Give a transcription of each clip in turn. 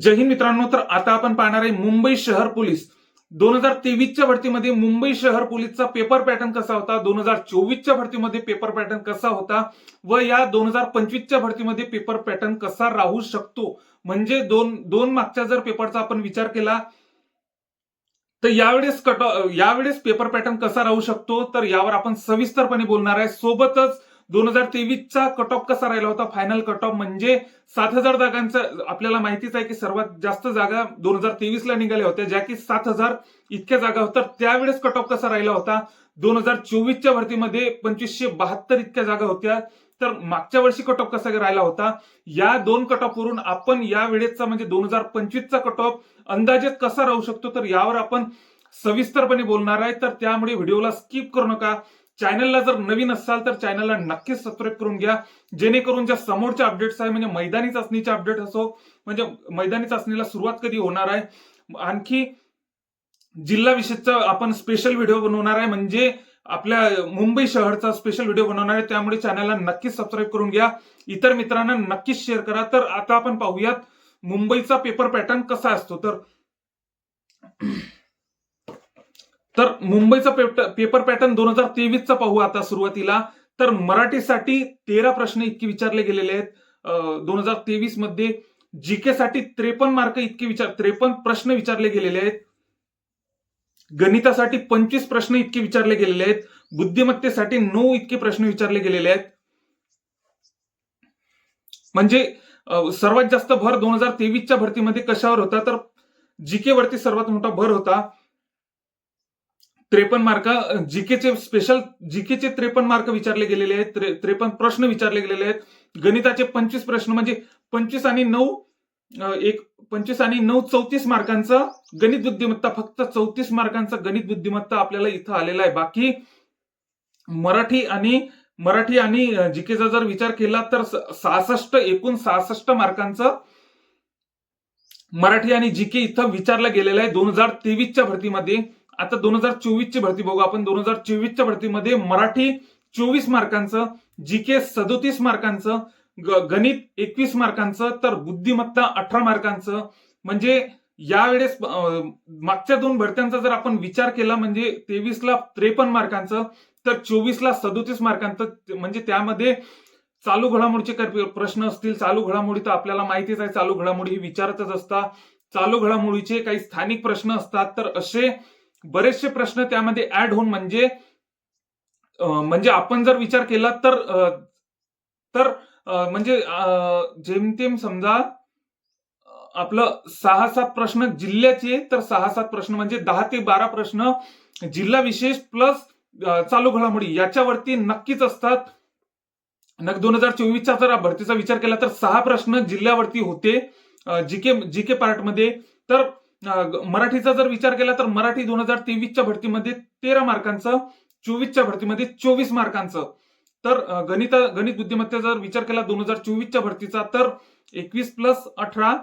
जय हिंद मित्रांनो तर आता आपण पाहणार आहे मुंबई शहर पोलीस. दोन हजार तेवीसच्या भरतीमध्ये मुंबई शहर पोलीसचा पेपर पॅटर्न कसा होता? दोन हजार चोवीसच्या भरतीमध्ये पेपर पॅटर्न कसा होता? व या दोन हजार पंचवीसच्या भरतीमध्ये पेपर पॅटर्न कसा राहू शकतो? म्हणजे दोन दोन मागच्या जर पेपरचा आपण विचार केला तर यावेळेस कट यावेळेस पेपर पॅटर्न कसा राहू शकतो? तर यावर आपण सविस्तरपणे बोलणार आहे. सोबतच दोन हजार तेवीसचा कट ऑफ कसा राहिला होता? फायनल कट ऑफ म्हणजे सात हजार जागांचा आपल्याला माहितीच आहे की सर्वात जास्त जागा दोन हजार तेवीस ला निघाल्या होत्या ज्या की सात हजार इतक्या जागा होत्या. त्यावेळेस कट ऑफ कसा राहिला होता? दोन हजार चोवीसच्या भरतीमध्ये पंचवीसशे बहात्तर इतक्या जागा होत्या. तर मागच्या वर्षी कट ऑफ कसा राहिला होता? या दोन कट ऑफ वरून आपण या वेळेचा म्हणजे दोन हजार पंचवीसचा कट ऑफ अंदाजे कसा राहू शकतो? तर यावर आपण सविस्तरपणे बोलणार आहे. तर त्यामुळे व्हिडिओला स्किप करू नका. चॅनलला जर नवीन असाल तर चॅनलला नक्कीच सबस्क्राईब करून घ्या. जेणेकरून ज्या समोरच्या अपडेट्स आहे म्हणजे मैदानी चाचणीचे अपडेट असो म्हणजे मैदानी चाचणीला सुरुवात कधी होणार आहे आणखी जिल्हा विशेषचा आपण स्पेशल व्हिडिओ बनवणार आहे म्हणजे आपल्या मुंबई शहरचा स्पेशल व्हिडिओ बनवणार आहे त्यामुळे चॅनलला नक्कीच सबस्क्राईब करून घ्या. इतर मित्रांना नक्कीच शेअर करा. तर आता आपण पाहूयात मुंबईचा पेपर पॅटर्न कसा असतो? तर तर मुंबईचा पेप- पेपर पॅटर्न दोन हजार तेवीसचा पाहू आता सुरुवातीला. तर मराठीसाठी तेरा प्रश्न इतके विचारले गेलेले आहेत. दोन हजार तेवीसमध्ये जीके साठी त्रेपन्न मार्क इतके विचार त्रेपन्न प्रश्न विचारले गेलेले आहेत. गणितासाठी पंचवीस प्रश्न इतके विचारले गेलेले आहेत. बुद्धिमत्तेसाठी नऊ इतके प्रश्न विचारले गेलेले आहेत. म्हणजे सर्वात जास्त भर दोन हजार तेवीसच्या भरतीमध्ये कशावर होता? तर जीके वरती सर्वात मोठा भर होता. त्रेपन्न मार्क जीकेचे स्पेशल जीकेचे त्रेपन्न मार्क विचारले गेलेले आहेत. त्रे- त्रेपन्न प्रश्न विचारले गेलेले आहेत. गणिताचे पंचवीस प्रश्न म्हणजे पंचवीस आणि नऊ एक पंचवीस आणि नऊ चौतीस मार्कांचं गणित बुद्धिमत्ता फक्त चौतीस मार्कांचा गणित बुद्धिमत्ता आपल्याला इथं आलेला आहे. बाकी मराठी आणि मराठी आणि जीकेचा जर विचार केला तर सहासष्ट एकूण सहासष्ट मार्कांचं मराठी आणि जीके इथं विचारलं गेलेलं आहे. दोन हजार तेवीसच्या भरतीमध्ये आता दोन हजार चोवीस ची भरती बघू. आपण दोन हजार चोवीसच्या भरतीमध्ये मराठी चोवीस मार्कांचं जी के सदोतीस मार्कांचं ग- गणित एकवीस मार्कांचं तर बुद्धिमत्ता अठरा मार्कांचं. म्हणजे यावेळेस मागच्या दोन भरत्यांचा जर आपण विचार केला म्हणजे तेवीसला त्रेपन्न मार्कांचं तर चोवीसला सदोतीस मार्कांचं म्हणजे त्यामध्ये चालू घडामोडीचे काही प्रश्न असतील. चालू घडामोडी तर आपल्याला माहितीच आहे. चालू घडामोडी ही विचारतच असतात. चालू घडामोडीचे काही स्थानिक प्रश्न असतात. तर असे बरेचसे प्रश्न त्यामध्ये ऍड होऊन म्हणजे म्हणजे आपण जर विचार केला तर तर म्हणजे जेमतेम समजा आपलं सहा सात प्रश्न जिल्ह्याचे तर सहा सात प्रश्न म्हणजे दहा ते बारा प्रश्न जिल्हा विशेष प्लस चालू घडामोडी याच्यावरती नक्कीच असतात. नक दोन हजार चोवीसच्या जर भरतीचा विचार केला तर सहा प्रश्न जिल्ह्यावरती होते जीके जीके पार्टमध्ये. तर मराठीचा जर विचार केला तर मराठी दोन हजार तेवीसच्या भरतीमध्ये तेरा मार्कांचं चोवीसच्या भरतीमध्ये चोवीस मार्कांचं. तर गणित गणित बुद्धिमत्तेचा जर विचार केला दोन हजार चोवीसच्या भरतीचा तर एकवीस प्लस अठरा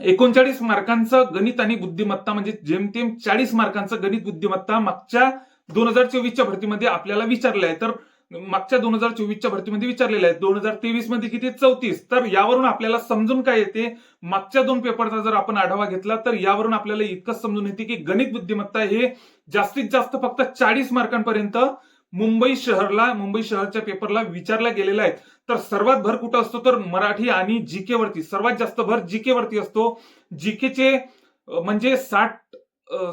एकोणचाळीस मार्कांचं गणित आणि बुद्धिमत्ता म्हणजे जेमतेम चाळीस मार्कांचं गणित बुद्धिमत्ता मागच्या दोन हजार चोवीसच्या भरतीमध्ये आपल्याला विचारलं आहे तर मागच्या दोन हजार चोवीसच्या भरतीमध्ये विचारलेलं आहे. दोन हजार तेवीसमध्ये किती? चौतीस. तर यावरून आपल्याला समजून काय येते? मागच्या दोन पेपरचा जर आपण आढावा घेतला तर यावरून आपल्याला इतकंच समजून येते की गणित बुद्धिमत्ता हे जास्तीत जास्त फक्त चाळीस मार्कांपर्यंत मुंबई शहरला मुंबई शहरच्या पेपरला विचारला गेलेला आहे तर सर्वात भर कुठं असतो? तर मराठी आणि जीके वरती. सर्वात जास्त भर जीके वरती असतो. जीकेचे म्हणजे साठ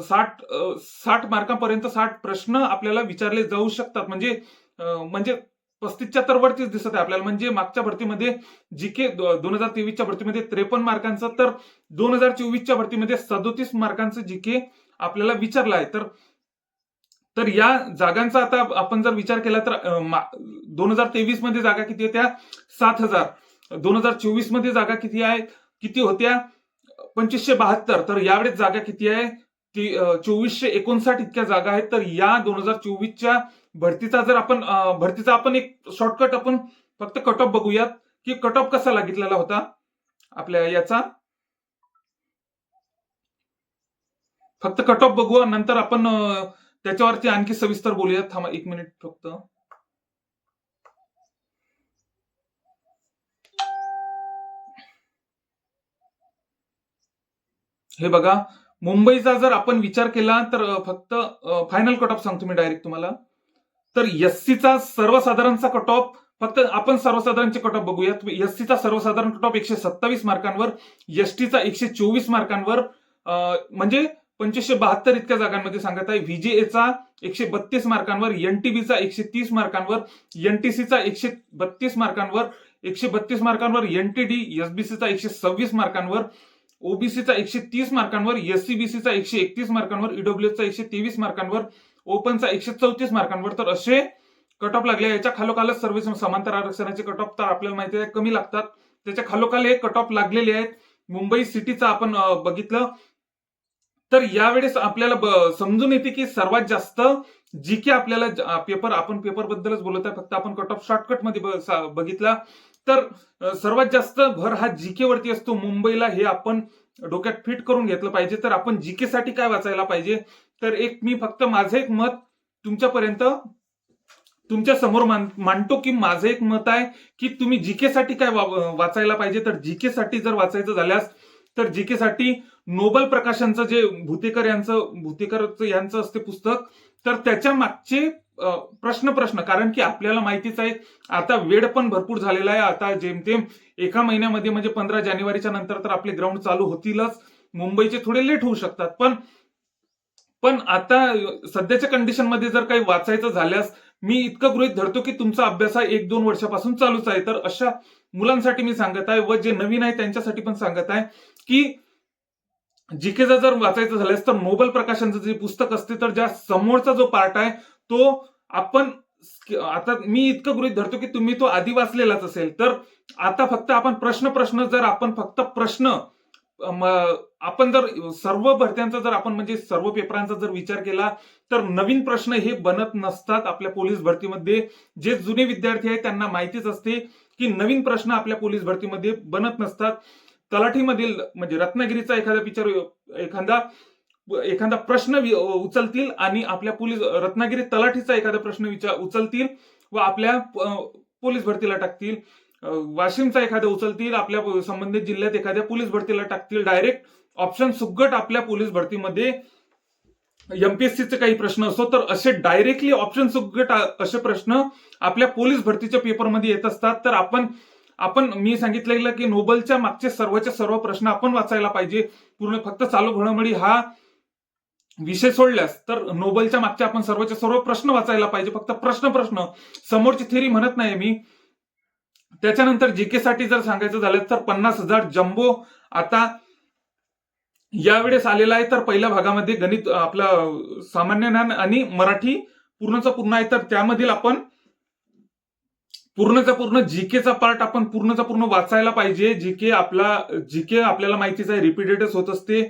साठ साठ मार्कांपर्यंत साठ प्रश्न आपल्याला विचारले जाऊ शकतात. म्हणजे म्हणजे पस्तीसच्या तर वरतीच दिसत आहे आपल्याला. म्हणजे मागच्या भरतीमध्ये जी के दोन हजार तेवीसच्या भरतीमध्ये त्रेपन्न मार्कांचं तर दोन हजार चोवीसच्या भरतीमध्ये सदोतीस मार्कांचं जी के आपल्याला विचारलं आहे. तर तर या जागांचा आता आपण जर विचार केला तर दोन हजार तेवीसमध्ये जागा किती होत्या? सात हजार. दोन हजार चोवीसमध्ये जागा किती आहे? किती होत्या? पंचवीसशे बहात्तर. तर यावेळेस जागा किती आहे? ती चोवीसशे एकोणसाठ इतक्या जागा आहेत. तर या दोन हजार चोवीसच्या भरतीचा जर आपण भरतीचा आपण एक शॉर्टकट आपण फक्त कट ऑफ बघूयात की कट ऑफ कसा लागितलेला होता? आपल्या याचा. फक्त कट ऑफ बघू नंतर आपण त्याच्यावरती आणखी सविस्तर बोलूयात. थांबा एक मिनिट फक्त. हे बघा मुंबईचा जर आपण विचार केला तर फक्त फायनल कट ऑफ सांगतो मी डायरेक्ट तुम्हाला. तर एससीचा सर्वसाधारणचा कट ऑफ फक्त आपण सर्वसाधारणचे कट ऑफ बघूयात एससीचा सर्वसाधारण कट ऑफ एकशे सत्तावीस मार्कांवर एसटीचा एकशे चोवीस मार्कांवर म्हणजे पंचवीसशे बहात्तर इतक्या जागांमध्ये सांगत आहे. व्हीजेएचा एकशे बत्तीस मार्कांवर एनटीबीचा एकशे तीस मार्कांवर एनटीसीचा एकशे बत्तीस मार्कांवर एकशे बत्तीस मार्कांवर एनटीडी एसबीसीचा एकशे सव्वीस मार्कांवर ओबीसीचा एकशे तीस मार्कांवर एससीबीसीचा एकशे एकतीस मार्कांवर ईडब्ल्यूचा एकशे तेवीस मार्कांवर ओपनचा एकशे चौतीस मार्कांवर. तर असे कट ऑफ लागले. याच्या खालोखालच सर्व समांतर आरक्षणाचे कट ऑफ तर आपल्याला माहिती आहे कमी लागतात. त्याच्या खालोखाल हे कट ऑफ लागलेले आहेत. मुंबई सिटीचा आपण बघितलं. तर यावेळेस आपल्याला समजून येते की सर्वात जास्त जी के आपल्याला पेपर आपण पेपर बद्दलच बोलत आहे. फक्त आपण कट ऑफ शॉर्टकटमध्ये बघितला. तर सर्वात जास्त भर हा जीके वरती असतो. मुंबईला हे आपण डोक्यात फिट करून घेतलं पाहिजे. तर आपण जीके साठी काय वाचायला पाहिजे? तर एक मी फक्त माझं एक मत तुमच्यापर्यंत तुमच्यासमोर मांडतो की माझं एक मत आहे की तुम्ही जीके साठी काय वाचायला पाहिजे तर जीके साठी जर वाचायचं झाल्यास तर जीके साठी नोबल प्रकाशनचं जे भूतेकर यांचं भूतेकर यांचं असते पुस्तक तर त्याच्या मागचे प्रश्न प्रश्न. कारण की आपल्याला माहितीच आहे आता वेळ पण भरपूर झालेला आहे. आता जेमतेम एका महिन्यामध्ये म्हणजे पंधरा जानेवारीच्या नंतर तर आपले ग्राउंड चालू होतीलच. मुंबईचे थोडे लेट होऊ शकतात. पण पण आता सध्याच्या कंडिशनमध्ये जर काही वाचायचं झाल्यास मी इतकं गृहित धरतो की तुमचा अभ्यास हा एक दोन वर्षापासून चालूच आहे. तर अशा मुलांसाठी मी सांगत आहे व जे नवीन आहे त्यांच्यासाठी पण सांगत आहे की जीकेचा जर वाचायचं झाल्यास तर नोबल प्रकाशनचं जे पुस्तक असते तर ज्या समोरचा जो पार्ट आहे तो आपण आता मी इतकं गृहित धरतो की तुम्ही तो आधी वाचलेलाच असेल. तर आता फक्त आपण प्रश्न प्रश्न जर आपण फक्त प्रश्न आपण जर सर्व भरत्यांचा जर आपण म्हणजे सर्व पेपरांचा जर विचार केला तर नवीन प्रश्न हे बनत नसतात आपल्या पोलीस भरतीमध्ये. जे जुने विद्यार्थी आहेत त्यांना माहितीच असते की नवीन प्रश्न आपल्या पोलीस भरतीमध्ये बनत नसतात. तलाठीमधील म्हणजे रत्नागिरीचा एखादा पिक्चर एखादा एखादा प्रश्न उचलतील आणि आपल्या पोलीस रत्नागिरी तलाठीचा एखादा प्रश्न विचार उचलतील व आपल्या पोलीस भरतीला टाकतील. वाशिमचा एखाद्या उचलतील आपल्या संबंधित जिल्ह्यात एखाद्या पोलीस भरतीला टाकतील डायरेक्ट ऑप्शन सुगट आपल्या पोलीस भरतीमध्ये एमपीएससीचे काही प्रश्न असो तर असे डायरेक्टली ऑप्शन सुगट असे प्रश्न आपल्या पोलीस भरतीच्या पेपरमध्ये येत असतात. तर आपण आपण मी सांगितलेलं की नोबलच्या मागचे सर्वचे सर्व प्रश्न आपण वाचायला पाहिजे. पूर्ण फक्त चालू घडामोडी हा विषय सोडल्यास तर नोबलच्या मागचे आपण सर्वचे सर्व प्रश्न वाचायला पाहिजे. फक्त प्रश्न प्रश्न. समोरची थेरी म्हणत नाही मी. त्याच्यानंतर जीके साठी जर सांगायचं झालं तर पन्नास हजार जम्बो आता यावेळेस आलेला आहे. तर पहिल्या भागामध्ये गणित आपलं सामान्य ज्ञान आणि मराठी पूर्णचा पूर्ण आहे. तर त्यामधील आपण पूर्णचा पूर्ण जीकेचा पार्ट आपण पूर्णचा पूर्ण वाचायला पाहिजे. जीके आपला जीके आपल्याला माहितीच आहे. रिपीटेडच होत असते.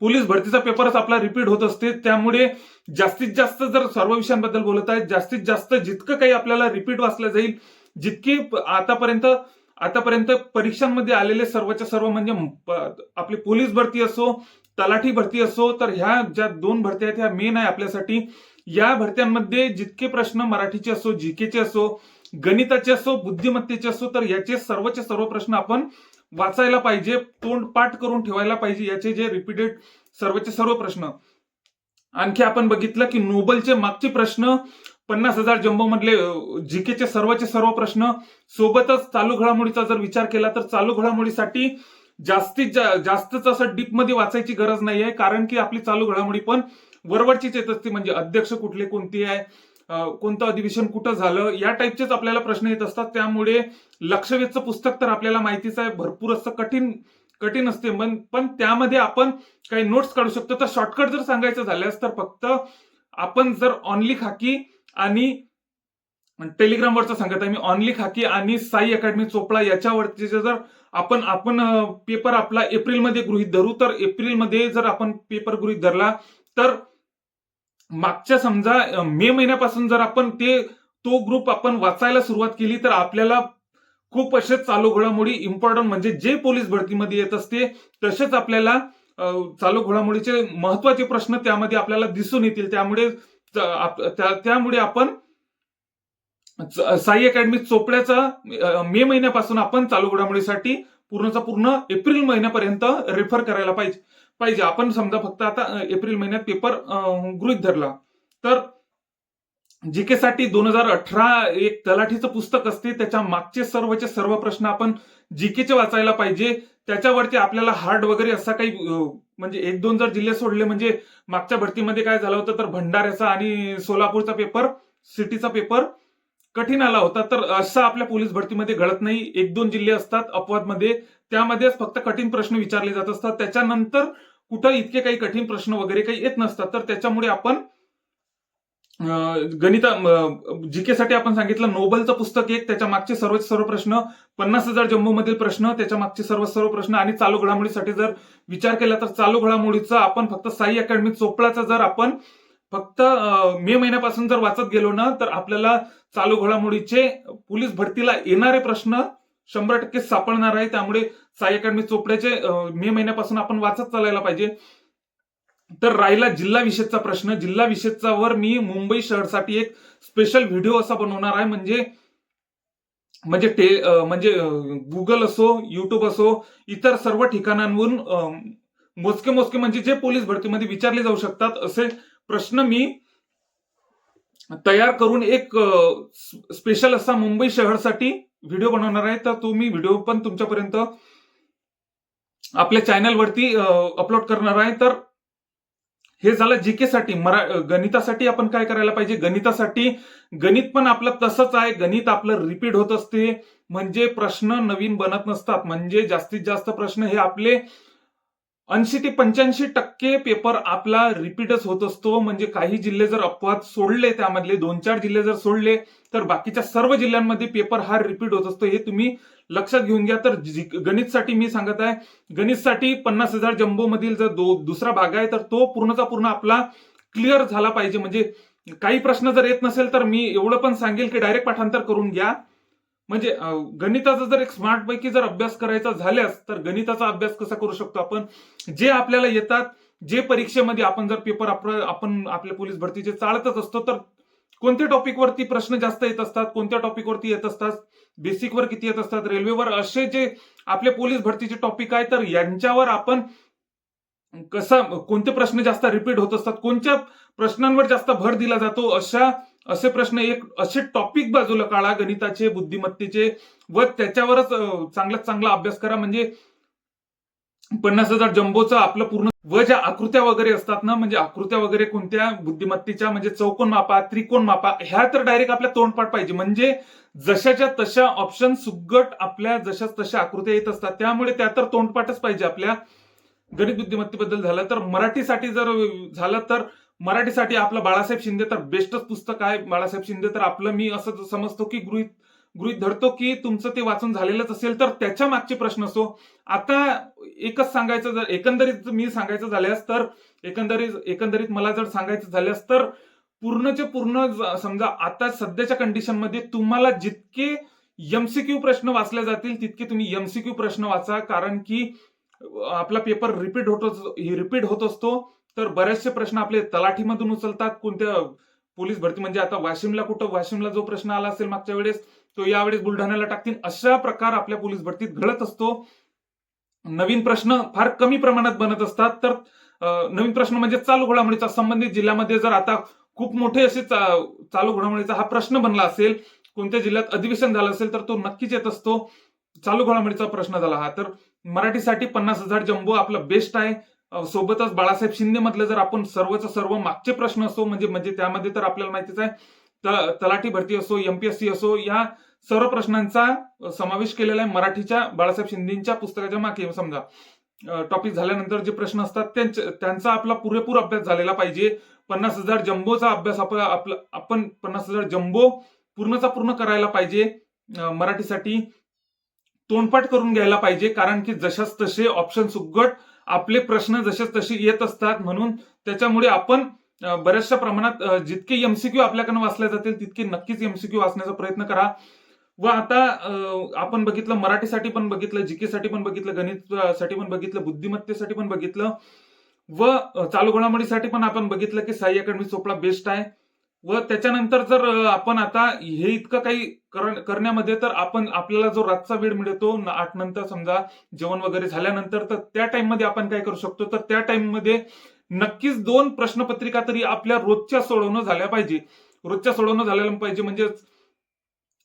पोलीस भरतीचा पेपरच आपला रिपीट होत असते. त्यामुळे जास्तीत जास्त जर सर्व विषयांबद्दल बोलत आहेत जास्तीत जास्त जितकं काही आपल्याला रिपीट वाचलं जाईल जितके आतापर्यंत आतापर्यंत परीक्षांमध्ये आलेले सर्वच्या सर्व म्हणजे आपली पोलीस भरती असो तलाठी भरती असो तर ह्या ज्या दोन भरत्या आहेत ह्या मेन आहे आपल्यासाठी. या भरत्यांमध्ये जितके प्रश्न मराठीचे असो जीकेचे असो गणिताचे असो बुद्धिमत्तेचे असो तर याचे सर्वचे सर्व प्रश्न आपण वाचायला पाहिजे तोंड पाठ करून ठेवायला पाहिजे याचे जे रिपीटेड सर्वचे सर्व प्रश्न. आणखी आपण बघितलं की नोबलचे मागचे प्रश्न पन्नास हजार जम्बो मधले जीकेचे सर्वचे सर्व प्रश्न सोबतच चालू घडामोडीचा जर विचार केला तर चालू घडामोडीसाठी जास्तीत जा- जास्तच असं डीपमध्ये वाचायची गरज नाही आहे कारण की आपली चालू घडामोडी पण वरवरचीच येत असते. म्हणजे अध्यक्ष कुठले कोणते आहे कोणतं अधिवेशन कुठं झालं या टाईपचेच आपल्याला प्रश्न येत असतात. त्यामुळे लक्षवेधचं पुस्तक तर आपल्याला माहितीच आहे. भरपूर असं कठीण कठीण असते. पण पण त्यामध्ये आपण काही नोट्स काढू शकतो. तर शॉर्टकट जर सांगायचं झाल्यास तर फक्त आपण जर ऑनली खाकी आणि टेलिग्रामवरचं सांगत आहे मी ऑनली खाकी आणि साई अकॅडमी चोपडा याच्यावरती जर आपण आपण पेपर आपला एप्रिलमध्ये गृहित धरू तर एप्रिलमध्ये जर आपण पेपर गृहित धरला तर मागच्या समजा मे महिन्यापासून जर आपण ते तो ग्रुप आपण वाचायला सुरुवात केली तर आपल्याला खूप असे चालू घडामोडी इम्पॉर्टंट म्हणजे जे पोलीस भरतीमध्ये येत असते तसेच आपल्याला चालू घडामोडीचे महत्त्वाचे प्रश्न त्यामध्ये आपल्याला दिसून येतील. त्यामुळे त्यामुळे आपण साई अकॅडमी चोपड्याचा मे महिन्यापासून आपण चालू घडामोडीसाठी पूर्णचा पूर्ण एप्रिल महिन्यापर्यंत रेफर करायला पाहिजे. पाहिजे. आपण समजा फक्त आता एप्रिल महिन्यात पेपर गृहित गृहीत धरला. तर जीके साठी दोन हजार अठरा एक तलाठीचं पुस्तक असते त्याच्या मागचे सर्वचे सर्व प्रश्न आपण जीकेचे वाचायला पाहिजे त्याच्यावरती आपल्याला हार्ड वगैरे असा काही म्हणजे एक दोन जर जिल्हे सोडले म्हणजे मागच्या भरतीमध्ये काय झालं होतं तर भंडाऱ्याचा आणि सोलापूरचा पेपर सिटीचा पेपर कठीण आला होता. तर असं आपल्या पोलीस भरतीमध्ये घडत नाही. एक दोन जिल्हे असतात अपवादमध्ये. त्यामध्येच फक्त कठीण प्रश्न विचारले जात असतात. त्याच्यानंतर कुठं इतके काही कठीण प्रश्न वगैरे काही येत नसतात. तर त्याच्यामुळे आपण गणिता जीकेसाठी आपण सांगितलं नोबलचं पुस्तक एक त्याच्या मागचे सर्व सर्व प्रश्न पन्नास हजार जम्मू मधील प्रश्न त्याच्या मागचे सर्व सर्व प्रश्न आणि चालू घडामोडीसाठी जर विचार केला तर चालू घडामोडीचा आपण फक्त साई अकॅडमी चोपडाचा जर आपण फक्त मे महिन्यापासून जर वाचत गेलो ना तर आपल्याला चालू घडामोडीचे पोलीस भरतीला येणारे प्रश्न शंभर टक्के सापडणार आहे. त्यामुळे साई अकॅडमी चोपड्याचे मे महिन्यापासून आपण वाचत चालायला पाहिजे. तर राहिला जिल्हा विषयचा प्रश्न. जिल्हा विषयचा वर मी मुंबई शहरसाठी एक स्पेशल व्हिडिओ असा बनवणार आहे. म्हणजे म्हणजे ते म्हणजे गुगल असो युट्यूब असो इतर सर्व ठिकाणांवरून मोजके मोजके म्हणजे जे पोलीस भरतीमध्ये विचारले जाऊ शकतात असे प्रश्न मी तयार करून एक स्पेशल असा मुंबई शहरसाठी व्हिडिओ बनवणार आहे. तर तो मी व्हिडिओ पण तुमच्यापर्यंत आपल्या चॅनलवरती अपलोड करणार आहे. तर हे झालं जीके साठी. मरा गणितासाठी आपण काय करायला पाहिजे? गणितासाठी. गणित पण आपलं तसंच आहे. गणित आपलं रिपीट होत असते. म्हणजे प्रश्न नवीन बनत नसतात. म्हणजे जास्तीत जास्त प्रश्न हे आपले ऐंशी ते पंच्याऐंशी टक्के पेपर आपला रिपीटच होत असतो. म्हणजे काही जिल्हे जर अपवाद सोडले त्यामधले दोन चार जिल्हे जर सोडले तर बाकीच्या सर्व जिल्ह्यांमध्ये पेपर हा रिपीट होत असतो. हे तुम्ही लक्षात घेऊन घ्या. तर गणितसाठी मी सांगत आहे गणितसाठी पन्नास हजार जम्बो मधील जर दुसरा भाग आहे तर तो पूर्णचा पूर्ण आपला क्लिअर झाला पाहिजे. म्हणजे काही प्रश्न जर येत नसेल तर मी एवढं पण सांगेल की डायरेक्ट पाठांतर करून घ्या. म्हणजे गणिताचा जर एक स्मार्ट पैकी जर अभ्यास करायचा झाल्यास तर गणिताचा अभ्यास कसा करू शकतो आपण? जे आपल्याला येतात जे परीक्षेमध्ये आपण जर पेपर आपण आपल्या पोलीस भरतीचे चालतच असतो तर कोणत्या टॉपिकवरती प्रश्न जास्त येत असतात कोणत्या टॉपिकवरती येत असतात बेसिकवर किती येत असतात रेल्वेवर असे जे आपले पोलीस भरतीचे टॉपिक आहे तर यांच्यावर आपण कसा कोणते प्रश्न जास्त रिपीट होत असतात कोणत्या प्रश्नांवर जास्त भर दिला जातो अशा असे प्रश्न एक असे टॉपिक बाजूला काढा गणिताचे बुद्धिमत्तेचे व त्याच्यावरच चांगल्यात चांगला अभ्यास करा. म्हणजे पन्नास हजार जम्बोचं आपलं पूर्ण व ज्या आकृत्या वगैरे असतात ना म्हणजे आकृत्या वगैरे कोणत्या बुद्धिमत्तेच्या म्हणजे चौकोन मापा त्रिकोण मापा ह्या तर डायरेक्ट आपल्या तोंडपाठ पाहिजे. म्हणजे जशाच्या तशा ऑप्शन सुगट आपल्या जशा तशा आकृत्या येत असतात. त्यामुळे त्या तर तोंडपाठच पाहिजे आपल्या. गणित बुद्धिमत्तेबद्दल झालं तर मराठीसाठी जर झालं तर मराठीसाठी आपलं बाळासाहेब शिंदे तर बेस्टच पुस्तक आहे. बाळासाहेब शिंदे तर आपलं मी असं समजतो की गृहित गृहित धरतो की तुमचं ते वाचून झालेलंच असेल तर त्याच्या मागचे प्रश्न असो. आता एकच सांगायचं जर एकंदरीत मी सांगायचं झाल्यास तर एकंदरीत एकंदरीत मला जर सांगायचं झाल्यास तर पूर्णचे पूर्ण ज- समजा आता सध्याच्या कंडिशनमध्ये तुम्हाला जितके एमसीक्यू प्रश्न वाचले जातील तितके तुम्ही एमसीक्यू प्रश्न वाचा. कारण की आपला पेपर रिपीट होत रिपीट होत असतो. तर बरेचसे प्रश्न आपले तलाठीमधून उचलतात. कोणत्या पोलीस भरती म्हणजे आता वाशिमला कुठं वाशिमला जो प्रश्न आला असेल मागच्या वेळेस तो यावेळेस बुलढाण्याला टाकतील. अशा प्रकार आपल्या पोलीस भरतीत घडत असतो. नवीन प्रश्न फार कमी प्रमाणात बनत असतात. तर नवीन प्रश्न म्हणजे चालू घडामोडीचा संबंधित जिल्ह्यामध्ये जर आता खूप मोठे असे चा- चालू घडामोडीचा हा प्रश्न बनला असेल कोणत्या जिल्ह्यात अधिवेशन झालं असेल तर तो नक्कीच येत असतो. चालू घडामोडीचा प्रश्न झाला हा. तर मराठीसाठी पन्नास हजार जम्बो आपलं बेस्ट आहे. सोबतच बाळासाहेब शिंदे मधलं जर आपण सर्वच सर्व मागचे प्रश्न असो म्हणजे म्हणजे त्यामध्ये तर आपल्याला माहितीच आहे तलाठी भरती असो एमपीएससी असो या सर्व प्रश्नांचा समावेश केलेला आहे मराठीच्या बाळासाहेब शिंदेच्या पुस्तकाच्या मागे. समजा टॉपिक झाल्यानंतर जे प्रश्न असतात त्यांचा आपला पुरेपूर अभ्यास झालेला पाहिजे. पन्नास हजार जम्बोचा अभ्यास आपला आपला आपण पन्नास हजार जम्बो पूर्णचा पूर्ण करायला पाहिजे मराठीसाठी. तोंडपाठ करून घ्यायला पाहिजे कारण की जशाच तसे ऑप्शन सुगट आपले प्रश्न जसेच तसे येत असतात. म्हणून त्याच्यामुळे आपण बऱ्याचशा प्रमाणात जितके एमसीक्यू आपल्याकडनं वाचल्या जातील तितके नक्कीच एमसीक्यू वाचण्याचा प्रयत्न करा. व आता आपण बघितलं मराठीसाठी पण बघितलं जीकेसाठी पण बघितलं गणितासाठी पण बघितलं बुद्धिमत्तेसाठी पण बघितलं व चालू घडामोडीसाठी पण आपण बघितलं की साई अकॅडमी चोपडा बेस्ट आहे. व त्याच्यानंतर जर आपण आता हे इतकं काही कर- करण्यामध्ये तर आपण आपल्याला जो रातचा वेळ मिळतो आठ नंतर समजा जेवण वगैरे झाल्यानंतर तर त्या टाइममध्ये आपण काय करू शकतो? तर त्या टाइममध्ये नक्कीच दोन प्रश्नपत्रिका तरी आपल्या रोजच्या सोडवणं झाल्या पाहिजे. रोजच्या सोडवणं झालेलं पाहिजे म्हणजे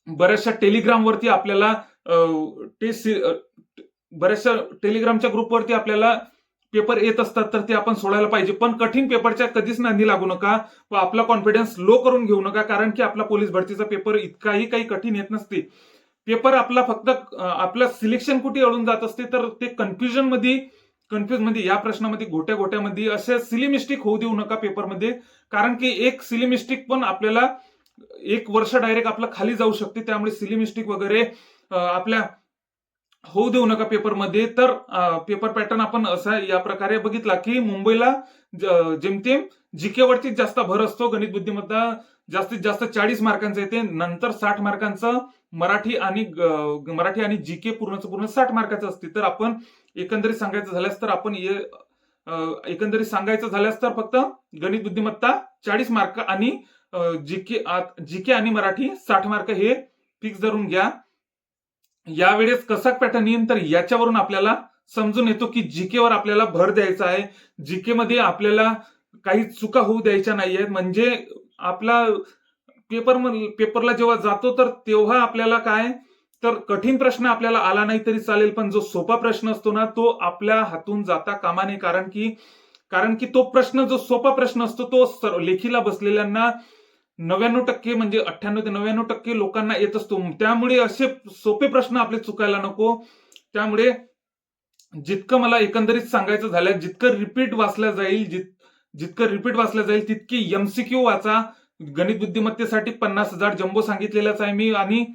बऱ्याचशा टेलिग्रामवरती आपल्याला अ, ते सि- बऱ्याचशा टेलिग्रामच्या ग्रुपवरती आपल्याला पेपर येत असतात तर ते आपण सोडायला पाहिजे. पण कठीण पेपरच्या कधीच नांदी लागू नका व आपला कॉन्फिडन्स लो करून घेऊ नका कारण की आपला पोलीस भरतीचा पेपर इतकाही काही कठीण येत नसते. पेपर आपला फक्त आपलं सिलेक्शन कुठे अडून जात असते तर ते कन्फ्युजनमध्ये कन्फ्युजमध्ये या प्रश्नामध्ये गोट्या गोट्यामध्ये असे सिली मिस्टेक होऊ देऊ नका पेपरमध्ये कारण की एक सिली मिस्टेक पण आपल्याला एक वर्ष डायरेक्ट आपलं खाली जाऊ शकते त्यामुळे सिली मिस्टेक वगैरे आपल्या होऊ देऊ नका पेपरमध्ये तर पेपर पॅटर्न आपण असा या प्रकारे बघितला की मुंबईला जेमतेम जीके वरतीच जास्त भर असतो गणित बुद्धिमत्ता जास्तीत जास्त चाळीस मार्कांचं येते नंतर साठ मार्कांचं मराठी आणि मराठी आणि जीके पूर्णच पूर्ण साठ मार्काचं असते. तर आपण एकंदरीत सांगायचं झाल्यास तर आपण एकंदरीत सांगायचं झाल्यास तर फक्त गणित बुद्धिमत्ता चाळीस मार्क आणि जीके जीके आणि मराठी साठ मार्क हे फिक्स धरून घ्या. यावेळेस कसा पॅटर्न येईल तर याच्यावरून आपल्याला समजून येतो की जीकेवर आपल्याला भर द्यायचा आहे. जीके मध्ये आपल्याला काही चुका होऊ द्यायच्या नाहीयेत. म्हणजे आपला पेपर पेपरला जेव्हा जातो तर तेव्हा आपल्याला काय? तर कठीण प्रश्न आपल्याला आला नाही तरी चालेल पण जो सोपा प्रश्न असतो ना तो आपल्या हातून जाता कामा नये. कारण की कारण की तो प्रश्न जो सोपा प्रश्न असतो तो लेखीला बसलेल्यांना नव्याण्णव टक्के म्हणजे अठ्ठ्याण्णव ते नव्याण्णव टक्के लोकांना येत असतो. त्यामुळे असे सोपे प्रश्न आपले चुकायला नको. त्यामुळे जितकं मला एकंदरीत सांगायचं झालं जितकं रिपीट वाचलं जाईल जित जितकं रिपीट वाचलं जाईल तितकी एमसीक्यू वाचा. गणित बुद्धिमत्तेसाठी पन्नास हजार जम्बो सांगितलेलाच आहे मी आणि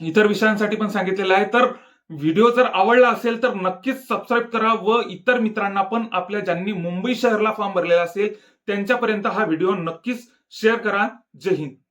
इतर विषयांसाठी पण सांगितलेलं आहे. तर व्हिडिओ जर आवडला असेल तर नक्कीच सबस्क्राईब करा व इतर मित्रांना पण आपल्या ज्यांनी मुंबई शहरला फॉर्म भरलेला असेल त्यांच्यापर्यंत हा व्हिडिओ नक्कीच शेअर करा. जय हिंद.